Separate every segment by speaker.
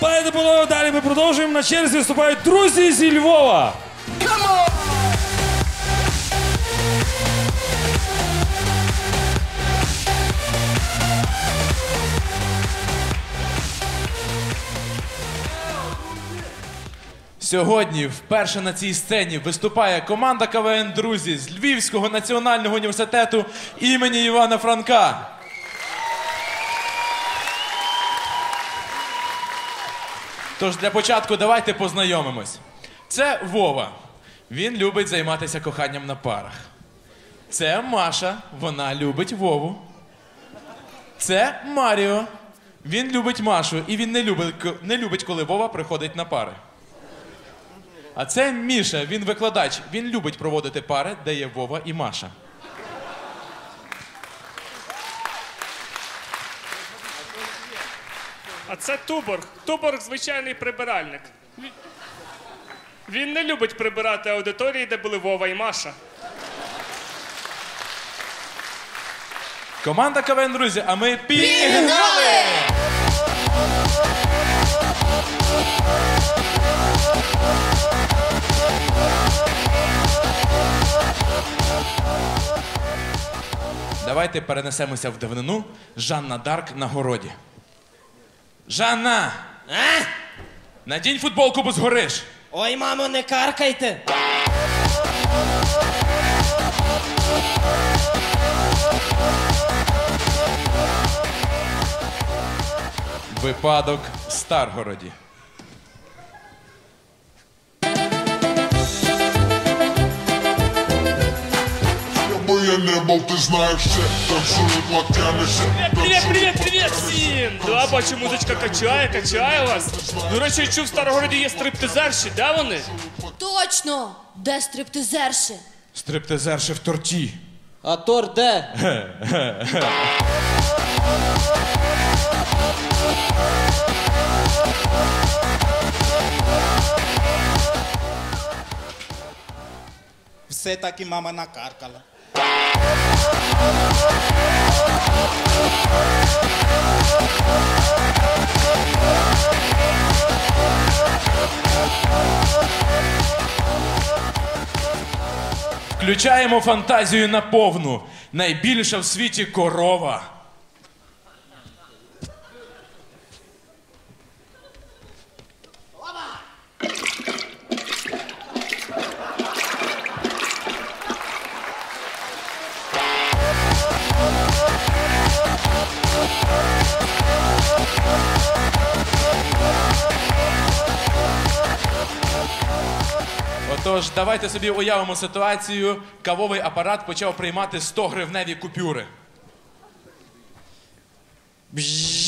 Speaker 1: Пане панове, далі ми продовжуємо. На черзі виступають друзі зі Львова.
Speaker 2: Сьогодні вперше на цій сцені виступає команда КВН Друзі з Львівського національного університету імені Івана Франка. Тож для початку давайте познайомимось. Це Вова. Він любить займатися коханням на парах. Це Маша, вона любить Вову. Це Маріо. Він любить Машу, і він не любить, не любить, коли Вова приходить на пари. А це Міша, він викладач. Він любить проводити пари, де є Вова і Маша.
Speaker 3: А це Туборг. Туборг звичайний прибиральник. Він- не любить прибирати аудиторії, де були Вова і Маша.
Speaker 2: Команда КВН, друзі, а ми пігнали! Давайте перенесемося в давнину. Жанна Дарк на городі. Жанна!
Speaker 4: А?
Speaker 2: Надінь футболку, бо згориш.
Speaker 4: Ой, мамо, не каркайте.
Speaker 2: Випадок в Старгороді.
Speaker 5: Моє небо, ти знаєш ще, танцюють локтями ще.
Speaker 3: Привіт, привіт, привіт всім! Да, бачу, музичка качає, качає вас. До речі, я чув, в Старогороді є стриптизерші, де вони?
Speaker 6: Точно! Де стриптизерші?
Speaker 2: Стриптизерши в торті.
Speaker 4: А тор де?
Speaker 7: Все таки мама накаркала.
Speaker 2: Включаємо фантазію на повну. Найбільша в світі корова. Отож, давайте собі уявимо ситуацію. Кавовий апарат почав приймати 100 гривневі купюри. Бжик.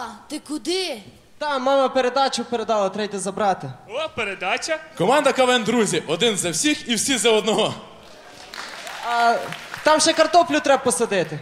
Speaker 6: Вова, ти куди?
Speaker 4: Там мама передачу передала, треба забрати.
Speaker 3: О, передача.
Speaker 2: Команда КВН, друзі, один за всіх і всі за одного.
Speaker 4: А там ще картоплю треба посадити.